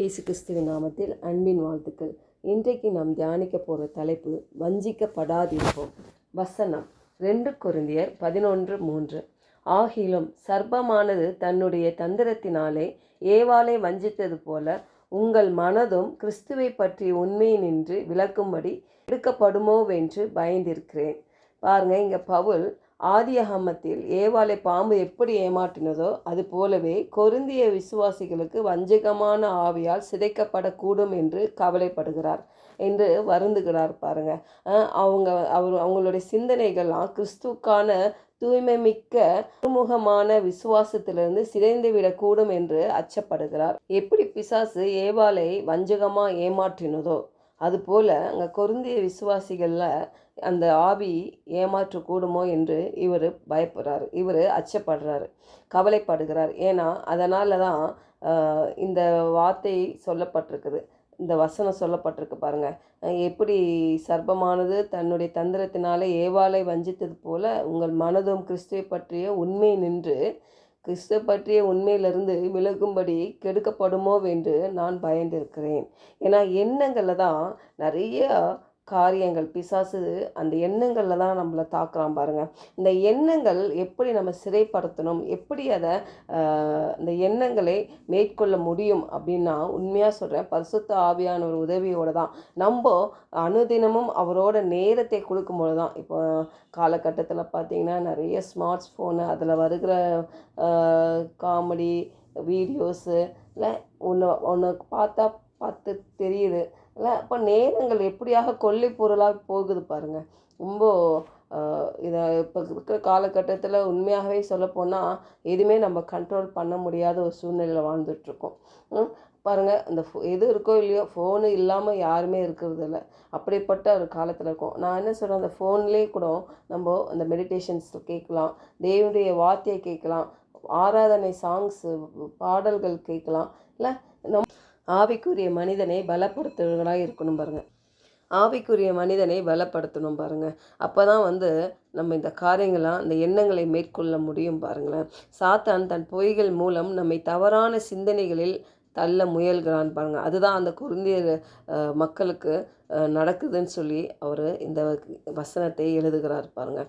இயேசு கிறிஸ்துவின் நாமத்தில் அன்பின் வாழ்த்துக்கள். இன்றைக்கு நாம் தியானிக்க போகிற தலைப்பு வஞ்சிக்கப்படாதிருப்போம். வசனம் ரெண்டு குருந்தியர் பதினொன்று மூன்று. ஆகிலும் சர்ப்பமானது தன்னுடைய தந்திரத்தினாலே ஏவாலை வஞ்சித்தது போல உங்கள் மனதும் கிறிஸ்துவை பற்றி உண்மை நின்று விளக்கும்படி எடுக்கப்படுமோவென்று பயந்திருக்கிறேன். பாருங்க இங்கே பவுல் ஆதியகமத்தில் ஏவாலை பாம்பு எப்படி ஏமாற்றினதோ அது போலவே கொருந்திய விசுவாசிகளுக்கு வஞ்சகமான ஆவியால் சிதைக்கப்படக்கூடும் என்று கவலைப்படுகிறார் என்று வருந்துகிறார் பாருங்க. அவங்க அவர் அவங்களுடைய சிந்தனைகள்லாம் கிறிஸ்துக்கான தூய்மை மிக்க முகமான விசுவாசத்திலிருந்து சிதைந்து விடக்கூடும் என்று அச்சப்படுகிறார். எப்படி பிசாசு ஏவாலை வஞ்சகமாக ஏமாற்றினதோ அதுபோல் அங்கே கொருந்திய விசுவாசிகளில் அந்த ஆவி ஏமாற்றக்கூடுமோ என்று இவர் பயப்படுறாரு. இவர் அச்சப்படுறாரு. கவலைப்படுகிறார். ஏன்னா அதனால தான் இந்த வார்த்தை சொல்லப்பட்டிருக்குது. இந்த வசனம் சொல்லப்பட்டிருக்கு பாருங்கள் எப்படி சர்ப்பமானது தன்னுடைய தந்திரத்தினாலே ஏவாலை வஞ்சித்தது போல உங்கள் மனதும் கிறிஸ்துவை பற்றிய உண்மை நின்று கிறிஸ்துவ பற்றிய உண்மையிலிருந்து விலகும்படி கெடுக்கப்படுமோ என்று நான் பயந்திருக்கிறேன். ஏன்னா எண்ணங்களில் தான் நிறைய காரியங்கள் பிசாசு அந்த எண்ணங்களில் தான் நம்மளை தாக்குறான் பாருங்கள் இந்த எண்ணங்கள் எப்படி நம்ம சிறைப்படுத்தணும் எப்படி அதை இந்த எண்ணங்களை மேற்கொள்ள முடியும் அப்படின்னா உண்மையாக சொல்கிறேன் பரிசுத்த ஆவியான ஒரு உதவியோடு தான். நம்ம அனுதினமும் அவரோட நேரத்தை கொடுக்கும்போது தான். இப்போ காலகட்டத்தில் பார்த்தீங்கன்னா நிறைய ஸ்மார்ட் ஃபோனு அதில் வருகிற காமெடி வீடியோஸு இல்லை ஒன்று ஒன்று பார்த்தா பார்த்து தெரியுது. இல்லை அப்போ நேரங்கள் எப்படியாக கொல்லி பொருளாக போகுது பாருங்கள் ரொம்ப இதை இப்போ இருக்கிற காலகட்டத்தில் உண்மையாகவே சொல்லப்போனால் எதுவுமே நம்ம கண்ட்ரோல் பண்ண முடியாத ஒரு சூழ்நிலையில் வாழ்ந்துட்டுருக்கோம். பாருங்கள் அந்த இந்த ஃபோ எது இருக்கோ இல்லையோ ஃபோனு இல்லாமல் யாருமே இருக்கிறது இல்லை. அப்படிப்பட்ட ஒரு காலத்தில் இருக்கும். நான் என்ன சொல்கிறேன் அந்த ஃபோன்லேயே கூட நம்ம அந்த மெடிடேஷன்ஸ் கேட்கலாம். தேவனுடைய வார்த்தையை கேட்கலாம். ஆராதனை சாங்ஸு பாடல்கள் கேட்கலாம். இல்லை நம் ஆவிக்குரிய மனிதனை பலப்படுத்துறவர்களாக இருக்கணும் பாருங்கள் ஆவிக்குரிய மனிதனை பலப்படுத்தணும் பாருங்கள் அப்போ தான் வந்து நம்ம இந்த காரியங்களாம் இந்த எண்ணங்களை மேற்கொள்ள முடியும் பாருங்களேன். சாத்தான் தன் பொய்கள் மூலம் நம்மை தவறான சிந்தனைகளில் தள்ள முயல்கிறான் பாருங்கள் அதுதான் அந்த குருந்தியர் மக்களுக்கு நடக்குதுன்னு சொல்லி அவர் இந்த வசனத்தை எழுதுகிறார் பாருங்கள்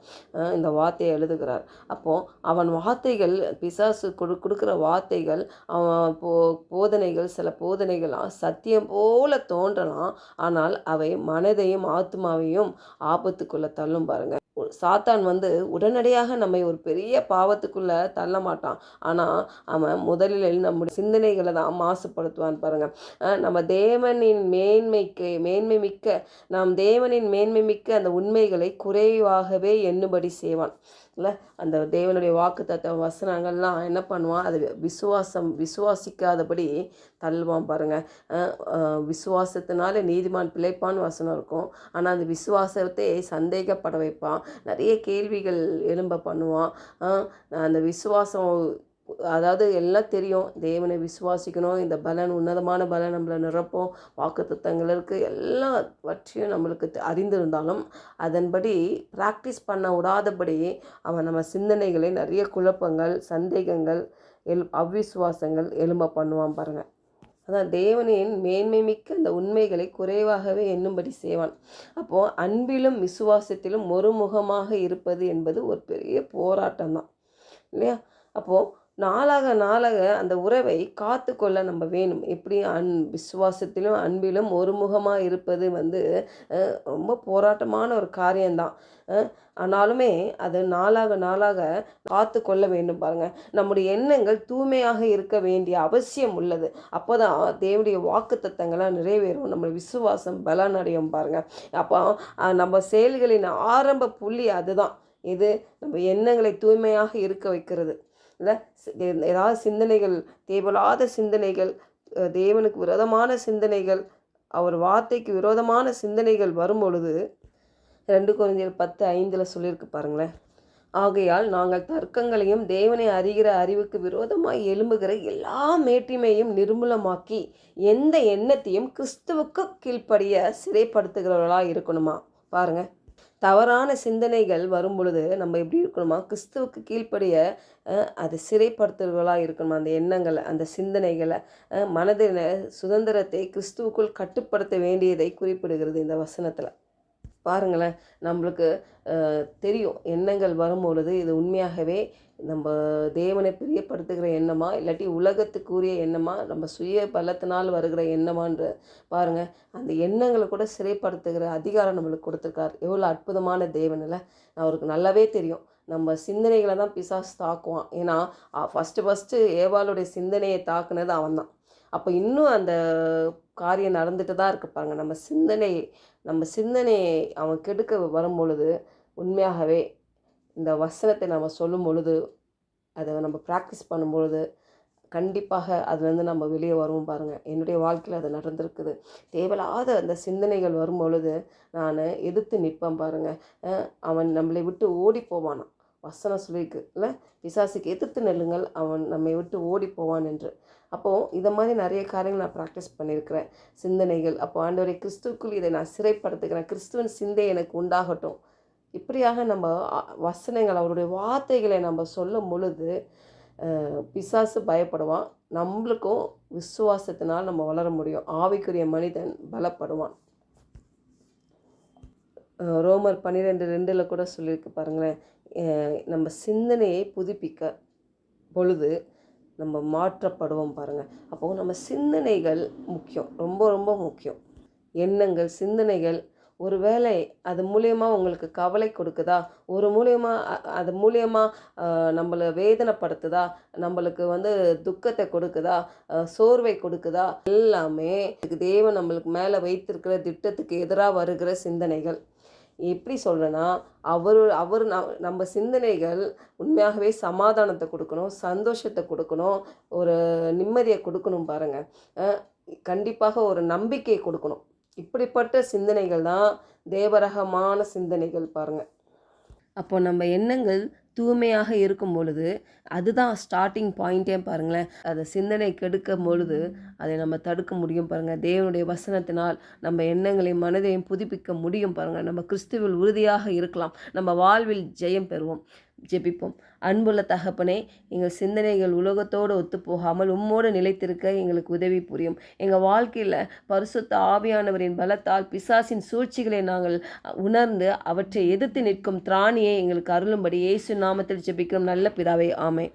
இந்த வார்த்தையை எழுதுகிறார். அப்போது அவன் வார்த்தைகள் பிசாசு கொடு கொடுக்குற வார்த்தைகள் அவன் போ போதனைகள் சில போதனைகள்லாம் சத்தியம் போல தோன்றலாம். ஆனால் அவை மனதையும் ஆத்மாவையும் ஆபத்துக்குள்ளே தள்ளும் பாருங்கள் சாத்தான் வந்து உடனடியாக நம்மை ஒரு பெரிய பாவத்துக்குள்ளே தள்ள மாட்டான். ஆனால் அவன் முதலில் நம்முடைய சிந்தனைகளை தான் மாசுபடுத்துவான் பாருங்கள் நம்ம தேவனின் மேன்மைக்கு மேன்மை மிக்க நாம் தேவனின் மேன்மை மிக்க அந்த உண்மைகளை குறைவாகவே எண்ணுபடி செய்வான். இல்லை அந்த தேவனுடைய வாக்கு தத்த வசனங்கள்லாம் என்ன பண்ணுவான்? அது விசுவாசம் விசுவாசிக்காதபடி தள்ளுவான் பாருங்கள் விசுவாசத்தினால நீதிமான் பிழைப்பான்னு வசனம் இருக்கும். ஆனால் அந்த விசுவாசத்தை சந்தேகப்பட வைப்பான். நிறைய கேள்விகள் எழும்ப பண்ணுவான். அந்த விசுவாசம் அதாவது எல்லாம் தெரியும். தேவனை விசுவாசிக்கணும். இந்த பலன் உன்னதமான பலன் நம்மளை நிரப்போம். வாக்குத்தத்தங்கள் இருக்குது எல்லா பற்றியும் நம்மளுக்கு அறிந்திருந்தாலும் அதன்படி ப்ராக்டிஸ் பண்ண விடாதபடி அவன் நம்ம சிந்தனைகளை நிறைய குழப்பங்கள் சந்தேகங்கள் எல் அவ்விசுவாசங்கள் எலும்ப பண்ணுவான் பாருங்கள் அதான் தேவனின் மேன்மை மிக்க அந்த உண்மைகளை குறைவாகவே எண்ணும்படி செய்வான். அப்போது அன்பிலும் விசுவாசத்திலும் ஒருமுகமாக இருப்பது என்பது ஒரு பெரிய போராட்டம் தான் இல்லையா? அப்போது நாளாக நாளாக அந்த உறவை காத்து கொள்ள நம்ம வேணும். எப்படி அன் விசுவாசத்திலும் அன்பிலும் ஒருமுகமாக இருப்பது வந்து ரொம்ப போராட்டமான ஒரு காரியம்தான். ஆனாலுமே அது நாளாக நாளாக காத்து கொள்ள வேண்டும் பாருங்க. நம்முடைய எண்ணங்கள் தூய்மையாக இருக்க வேண்டிய அவசியம் உள்ளது. அப்போதான் தேவனுடைய வாக்கு தத்தங்களாக நிறைவேறும். நம்ம விசுவாசம் பலனடையும் பாருங்க. அப்போ நம்ம செயல்களின் ஆரம்ப புள்ளி அதுதான். இது நம்ம எண்ணங்களை தூய்மையாக இருக்க வைக்கிறது. இல்லை ஏதாவது சிந்தனைகள் தேவையில்லாத சிந்தனைகள் தேவனுக்கு விரோதமான சிந்தனைகள் அவர் வார்த்தைக்கு விரோதமான சிந்தனைகள் வரும் பொழுது ரெண்டு குழந்தைகள் பத்து ஐந்தில் சொல்லியிருக்கு பாருங்களேன். ஆகையால் நாங்கள் தர்க்கங்களையும் தேவனை அறிகிற அறிவுக்கு விரோதமாய் எழும்புகிற எல்லா மேட்டிமையும் நிர்மூலமாக்கி எந்த எண்ணத்தையும் கிறிஸ்துவுக்கு கீழ்ப்படிய சிறைப்படுத்துகிறவர்களாக இருக்கணுமா? பாருங்கள் தவறான சிந்தனைகள் வரும் பொழுது நம்ம எப்படி இருக்கணுமா? கிறிஸ்துவுக்கு கீழ்ப்படிய அது சிறைப்படுத்துவர்களாக இருக்கணுமா? அந்த எண்ணங்களை அந்த சிந்தனைகளை மனதின சுதந்திரத்தை கிறிஸ்துவுக்குள் கட்டுப்படுத்த வேண்டியதை குறிப்பிடுகிறது இந்த வசனத்தில். பாருங்களேன் நம்மளுக்கு தெரியும் எண்ணங்கள் வரும்பொழுது இது உண்மையாகவே நம்ம தேவனை பிரியப்படுத்துகிற எண்ணமா இல்லாட்டி உலகத்துக்குரிய எண்ணமா நம்ம சுய பலத்தினால் வருகிற எண்ணமான்ற பாருங்க. அந்த எண்ணங்களை கூட சிறைப்படுத்துகிற அதிகாரம் நம்மளுக்கு கொடுத்துருக்காரு. எவ்வளோ அற்புதமான தேவனில் அவருக்கு நல்லாவே தெரியும். நம்ம சிந்தனைகளை தான் பிசாசு தாக்குவான். ஏன்னா ஃபஸ்ட்டு ஃபஸ்ட்டு ஏவாளுடைய சிந்தனையை தாக்குனது அவன்தான். அப்போ இன்னும் அந்த காரியம் நடந்துட்டு தான் இருக்கு பாருங்கள் நம்ம சிந்தனை நம்ம சிந்தனையை அவன் கெடுக்க வரும் பொழுது உண்மையாகவே இந்த வசனத்தை நம்ம சொல்லும் பொழுது அதை நம்ம ப்ராக்டிஸ் பண்ணும்பொழுது கண்டிப்பாக அதுலேருந்து நம்ம வெளியே வருவோம் பாருங்கள் என்னுடைய வாழ்க்கையில் அது நடந்திருக்குது. தேவையில்லாத அந்த சிந்தனைகள் வரும் பொழுது நான் எதிர்த்து நிற்பேன் பாருங்கள் அவன் நம்மளை விட்டு ஓடி போவானான் வசனம் சொல்லியிருக்கு இல்லை பிசாசுக்கு எதிர்த்து நெல்லுங்கள் அவன் நம்மை விட்டு ஓடி போவான் என்று. அப்போது இதை மாதிரி நிறைய காரியங்கள் நான் ப்ராக்டிஸ் பண்ணியிருக்கிறேன் சிந்தனைகள் அப்போ ஆண்டவரை கிறிஸ்துவுக்குள் இதை நான் சிறைப்படுத்துகிறேன். கிறிஸ்துவன் சிந்தை எனக்கு உண்டாகட்டும். இப்படியாக நம்ம அ- வசனங்கள் அவருடைய வார்த்தைகளை நம்ம சொல்லும் பொழுது பிசாசு பயப்படுவான். நம்மளுக்கும் விசுவாசத்தினால் நம்ம வளர முடியும். ஆவிக்குரிய மனிதன் பலப்படுவான். ரோமர் பன்னிரெண்டு ரெண்டில் கூட சொல்லியிருக்கு பாருங்களேன். நம்ம சிந்தனையை புதுப்பிக்க பொழுது நம்ம மாற்றப்படுவோம் பாருங்கள் அப்போது நம்ம சிந்தனைகள் முக்கியம். ரொம்ப ரொம்ப முக்கியம். எண்ணங்கள் சிந்தனைகள் ஒருவேளை அது மூலயமா உங்களுக்கு கவலை கொடுக்குதா? ஒரு மூலயமா அது மூலயமா நம்மளை வேதனைப்படுத்துதா? நம்மளுக்கு வந்து துக்கத்தை கொடுக்குதா? சோர்வை கொடுக்குதா? எல்லாமே தேவன் நம்மளுக்கு மேலே வைத்திருக்கிற திட்டத்துக்கு எதிராக வருகிற சிந்தனைகள். எப்படி சொல்கிறேன்னா அவர் அவர் ந- நம்ம சிந்தனைகள் உண்மையாகவே சமாதானத்தை கொடுக்கணும் சந்தோஷத்தை கொடுக்கணும் ஒரு நிம்மதியை கொடுக்கணும் பாருங்கள் கண்டிப்பாக ஒரு நம்பிக்கையை கொடுக்கணும். இப்படிப்பட்ட சிந்தனைகள் தான் தேவரகமான சிந்தனைகள் பாருங்கள் அப்போ நம்ம எண்ணங்கள் தூய்மையாக இருக்கும் பொழுது அதுதான் ஸ்டார்டிங் பாயிண்ட்டே பாருங்களேன். அதை சிந்தனை கெடுக்கும் பொழுது அதை நம்ம தடுக்க முடியும் பாருங்கள் தேவனுடைய வசனத்தினால் நம்ம எண்ணங்களையும் மனதையும் புதுப்பிக்க முடியும் பாருங்கள் நம்ம கிறிஸ்துவில் உறுதியாக இருக்கலாம். நம்ம வாழ்வில் ஜெயம் பெறுவோம். ஜெபிப்போம். அன்புள்ள தகப்பனே எங்கள் சிந்தனைகள் உலகத்தோடு ஒத்துப்போகாமல் உம்மோடு நிலைத்திருக்க எங்களுக்கு உதவி புரியும். எங்கள் வாழ்க்கையில் பரிசுத்த ஆவியானவரின் பலத்தால் பிசாசின் சூழ்ச்சிகளை நாங்கள் உணர்ந்து அவற்றை எதிர்த்து நிற்கும் திராணியை எங்களுக்கு அருளும்படி இயேசு நாமத்தில் ஜெபிக்கிறோம். நல்ல பிதாவை ஆமை